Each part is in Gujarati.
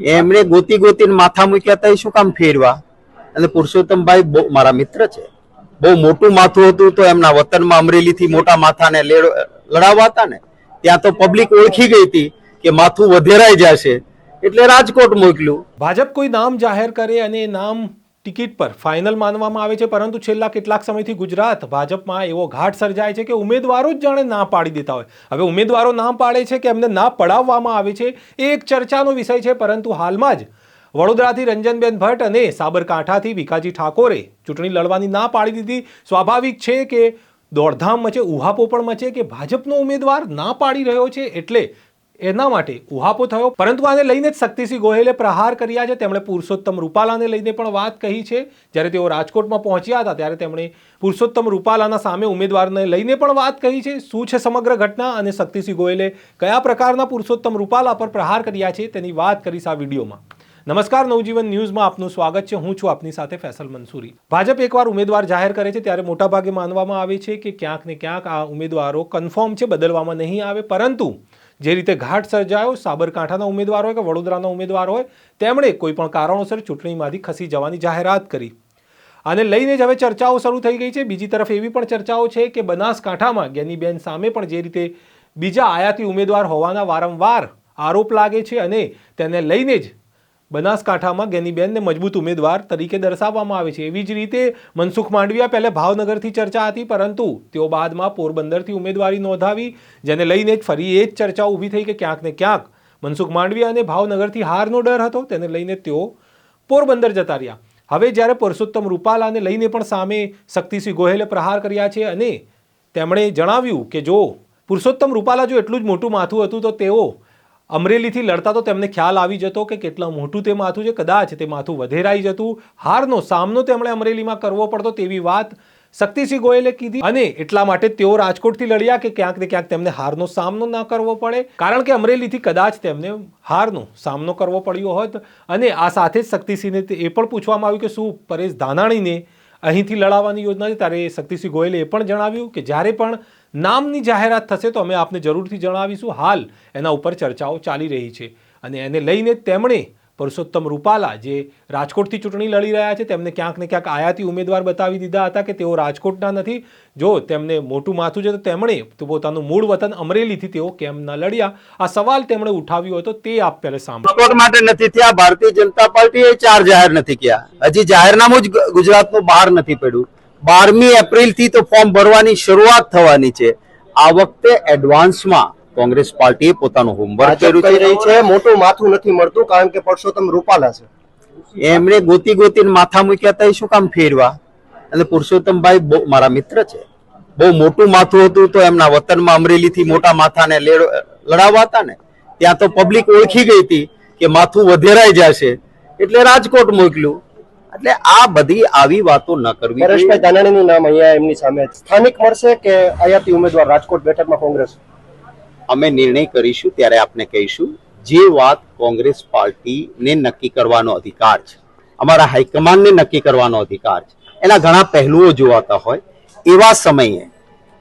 એમણે ગોતી ગોતીને માથા મૂક્યા હતા એ શું કામ ફેરવા? અને પુરુષોત્તમભાઈ બહુ, મારા મિત્ર છે. બહુ મોટું માથું હતું તો એમના વતનમાં અમરેલીથી મોટા માથાને લેડ- લડાવવા હતા ને, ત્યાં તો પબ્લિક ઓળખી ગઈ હતી કે માથું વધેરાઈ જશે. એટલે રાજકોટ મોકલ્યું. ભાજપ કોઈ નામ જાહેર કરે અને નામ ટિકિટ પર ફાઇનલ માનવામાં આવે છે, પરંતુ છેલ્લા કેટલાક સમયથી ગુજરાત ભાજપમાં એવો ઘાટ સર્જાય છે કે ઉમેદવારો જ જાણે ના પાડી દેતા હોય. હવે ઉમેદવારો ના પાડે છે કે એમને ના પડાવવામાં આવે છે, એ એક ચર્ચાનો વિષય છે, પરંતુ હાલમાં જ વડોદરાથી રંજનબેન ભટ્ટ અને સાબરકાંઠાથી વિકાજી ઠાકોરે ચૂંટણી લડવાની ના પાડી દીધી. સ્વાભાવિક છે કે દોડધામ મચે, ઉહાપો પણ મચે કે ભાજપનો ઉમેદવાર ના પાડી રહ્યો છે, એટલે એના માટે ઉહાપો થયો. પરંતુ આને લઈને જ શક્તિસિંહ ગોહેલે પ્રહાર કર્યા છે. તેમણે પુરુષોત્તમ રૂપાલાને લઈને પણ વાત કહી છે. જ્યારે તેઓ રાજકોટમાં પહોંચ્યા હતા, ત્યારે તેમણે પુરુષોત્તમ રૂપાલાના સામે ઉમેદવારને લઈને પણ વાત કહી છે. શું છે સમગ્ર ઘટના? અને શક્તિસિંહ ગોહેલે કયા પ્રકારના પુરુષોત્તમ રૂપાલા પર પ્રહાર કર્યા છે તેની વાત કરીશ આ વિડીયોમાં. નમસ્કાર, નવજીવન ન્યૂઝમાં આપનું સ્વાગત છે. હું છું આપની સાથે ફેસલ મંસૂરી. ભાજપ એકવાર ઉમેદવાર જાહેર કરે છે, ત્યારે મોટાભાગે માનવામાં આવે છે કે ક્યાંક ને ક્યાંક આ ઉમેદવારો કન્ફર્મ છે, બદલવામાં નહીં આવે. પરંતુ જે રીતે ઘાટ સર્જાયો, સાબરકાંઠાના ઉમેદવાર હોય કે વડોદરાના ઉમેદવાર હોય, તેમણે કોઈ પણ કારણોસર ચૂંટણીમાંથી ખસી જવાની જાહેરાત કરી. આને લઈને જ હવે ચર્ચાઓ શરૂ થઈ ગઈ છે. બીજી તરફ એવી પણ ચર્ચાઓ છે કે બનાસકાંઠામાં જ્ઞાનીબેન સામે પણ જે રીતે બીજા આયાતી ઉમેદવાર હોવાના વારંવાર આરોપ લાગે છે અને તેને લઈને જ બનાસકાંઠામાં ગેનીબેનને મજબૂત ઉમેદવાર તરીકે દર્શાવવામાં આવે છે. એવી જ રીતે મનસુખ માંડવિયા પહેલે ભાવનગરથી ચર્ચા હતી, પરંતુ તેઓ બાદમાં પોરબંદરથી ઉમેદવારી નોંધાવી, જેને લઈને જ ફરી એ જ ચર્ચા ઊભી થઈ કે ક્યાંક ને ક્યાંક મનસુખ માંડવિયાને ભાવનગરથી હારનો ડર હતો, તેને લઈને તેઓ પોરબંદર જતા રહ્યા. હવે જ્યારે પુરુષોત્તમ રૂપાલાને લઈને પણ સામે શક્તિસિંહ ગોહેલે પ્રહાર કર્યા છે અને તેમણે જણાવ્યું કે જો પુરુષોત્તમ રૂપાલા જો એટલું જ મોટું માથું હતું, તો તેઓ અમરેલીથી લડતા તો તેમને ખ્યાલ આવી જતો કે કેટલા મોટું તે માથું છે. કદાચ તે માથું વધેરાઈ જતું. હારનો સામનો તેમણે અમરેલીમાં કરવો પડતો તેવી વાત શક્તિસિંહ ગોયલે કીધી. અને એટલા માટે તેઓ રાજકોટથી લડ્યા કે ક્યાંક ને ક્યાંક તેમને હારનો સામનો ના કરવો પડે. કારણ કે અમરેલીથી કદાચ તેમને હારનો સામનો કરવો પડ્યો હોત. અને આ સાથે જ શક્તિસિંહને એ પણ પૂછવામાં આવ્યું કે શું પરેશ ધાનાણીને અહીંથી લડાવવાની યોજના છે. ત્યારે શક્તિસિંહ ગોયલે એ પણ જણાવ્યું કે જ્યારે પણ નામની જાહેરાત થશે તો અમે આપને જરૂરથી જણાવીશું. હાલ એના ઉપર ચર્ચાઓ ચાલી રહી છે. અને એને લઈને તેમણે પરસોત્તમ રૂપાલા જે રાજકોટથી ચૂંટણી લડી રહ્યા છે, તેમને ક્યાંક ને ક્યાંક આયાતી ઉમેદવાર બતાવી દીધા હતા કે તેઓ રાજકોટના નથી. જો તેમને મોટું માથું છે, તો તેમણે પોતાનું મૂળ વતન અમરેલીથી તેઓ કેમ ન લડ્યા? આ સવાલ તેમણે ઉઠાવ્યો હતો, તે આપ પહેલે સાંભળો. માટે નથી થયા, ભારતીય જનતા પાર્ટીએ ચાર જાહેર નથી કર્યા. હજી જાહેરનામું જ ગુજરાતનું બહાર નથી પડ્યું. બારમી એપ્રિલથી તો ફોર્મ ભરવાની શરૂઆત થવાની છે. આ વખતે એડવાન્સમાં કોંગ્રેસ પાર્ટીએ પોતાનું હોમવર્ક કર્યું છે. રહી છે મોટું માથું નથી મળતું કારણ કે પરસોત્તમ રૂપાલા છે. એમણે ગોતી ગોતીને માથા મૂક્યા હતા શું કામ ફેરવા? અને પુરુષોત્તમભાઈ બહુ મારા મિત્ર છે. બહુ મોટું માથું હતું તો એમના વતનમાં અમરેલીથી મોટા માથાને લડાવવા હતા ને ત્યાં તો પબ્લિક ઓળખી ગઈ હતી કે માથું વધેરાઈ જશે. એટલે રાજકોટ મોકલ્યું. એટલે આ બધી આવી વાતો ન કરવી પરેશભાઈ જોઈએ. નામ અહીંયા એમની સામે સ્થાનિક મળશે કે આયાતી ઉમેદવાર રાજકોટ બેઠકમાં કોંગ્રેસ? અમે નિર્ણય કરીશું ત્યારે આપને કહીશું, જે વાત કોંગ્રેસ પાર્ટીને નક્કી કરવાનો અધિકાર છે, અમારા હાઈકમાન્ડને નક્કી કરવાનો અધિકાર છે, એના ઘણા પહેલુઓ જોવાતા હોય, એવા સમયે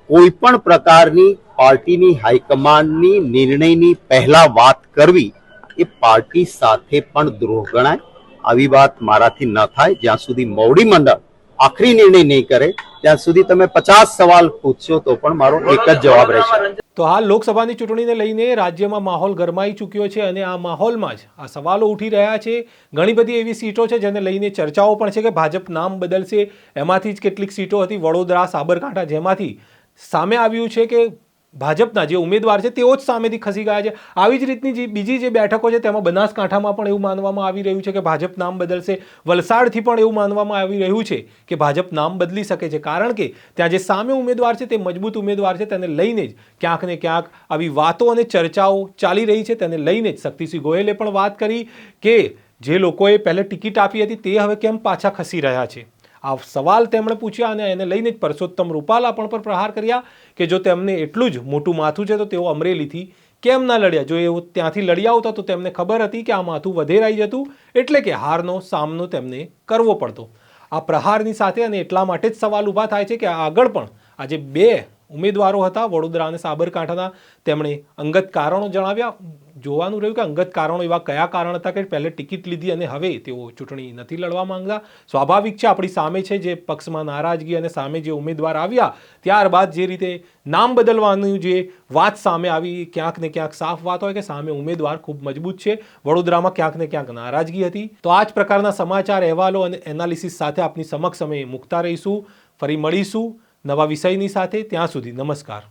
કોઈ પણ પ્રકારની પાર્ટીની હાઈકમાન્ડની નિર્ણયની પહેલા વાત કરવી એ પાર્ટી સાથે પણ દ્રોહ ગણાય, આવી વાત મારાથી ન થાય, જ્યાં સુધી મોવડી મંડળ આખરી નિર્ણય નહીં કરે, ત્યાં સુધી તમે પચાસ સવાલ પૂછશો તો પણ મારો એક જ જવાબ રહેશે. તો હાલ લોકસભાની ચૂંટણીને લઈને રાજ્યમાં માહોલ ગરમાઈ ચૂક્યો છે અને આ માહોલમાં જ આ સવાલો ઉઠી રહ્યા છે. ઘણી બધી એવી સીટો છે જેને લઈને ચર્ચાઓ પણ છે કે ભાજપ નામ બદલશે. એમાંથી જ કેટલીક સીટો હતી વડોદરા, સાબરકાંઠા, જેમાંથી સામે આવ્યું છે કે ભાજપના જે ઉમેદવાર છે, તેઓ જ સામેથી ખસી ગયા છે. આવી જ રીતની જે બીજી જે બેઠકો છે, તેમાં બનાસકાંઠામાં પણ એવું માનવામાં આવી રહ્યું છે કે ભાજપ નામ બદલશે. વલસાડથી પણ એવું માનવામાં આવી રહ્યું છે કે ભાજપ નામ બદલી શકે છે. કારણ કે ત્યાં જે સામે ઉમેદવાર છે, તે મજબૂત ઉમેદવાર છે. તેને લઈને જ ક્યાંક ને ક્યાંક આવી વાતો અને ચર્ચાઓ ચાલી રહી છે. તેને લઈને જ શક્તિસિંહ ગોયલે પણ વાત કરી કે જે લોકોએ પહેલે ટિકિટ આપી હતી, તે હવે કેમ પાછા ખસી રહ્યા છે? આ સવાલ તેમણે પૂછ્યા અને એને લઈને જ પરસોત્તમ રૂપાલા પણ પર પ્રહાર કર્યા કે જો તેમને એટલું જ મોટું માથું છે તો તેઓ અમરેલીથી કેમ ના લડ્યા? જો એઓ ત્યાંથી લડી આવતા તો તેમને ખબર હતી કે આ માથું વધેરાઈ જતું, એટલે કે હારનો સામનો તેમને કરવો પડતો. આ પ્રહારની સાથે અને એટલા માટે જ સવાલ ઊભા થાય છે કે આગળ પણ આજે બે ઉમેદવારો હતા વડોદરા અને સાબરકાંઠાના. તેમણે અંગત કારણો જણાવ્યા. જોવાનું રહ્યું કે અંગત કારણો એવા કયા કારણ હતા કે પહેલે ટિકિટ લીધી અને હવે તેઓ ચૂંટણી નથી લડવા માંગતા. સ્વાભાવિક છે આપણી સામે છે જે પક્ષમાં નારાજગી અને સામે જે ઉમેદવાર આવ્યા, ત્યારબાદ જે રીતે નામ બદલવાનું જે વાત સામે આવી, ક્યાંક ને ક્યાંક સાફ વાત હોય કે સામે ઉમેદવાર ખૂબ મજબૂત છે. વડોદરામાં ક્યાંક ને ક્યાંક નારાજગી હતી. તો આ જ પ્રકારના સમાચાર, અહેવાલો અને એનાલિસિસ સાથે આપની સમક્ષ અમે મૂકતા રહીશું. ફરી મળીશું. નવા વિષયની સાથે ત્યાં સુધી નમસ્કાર.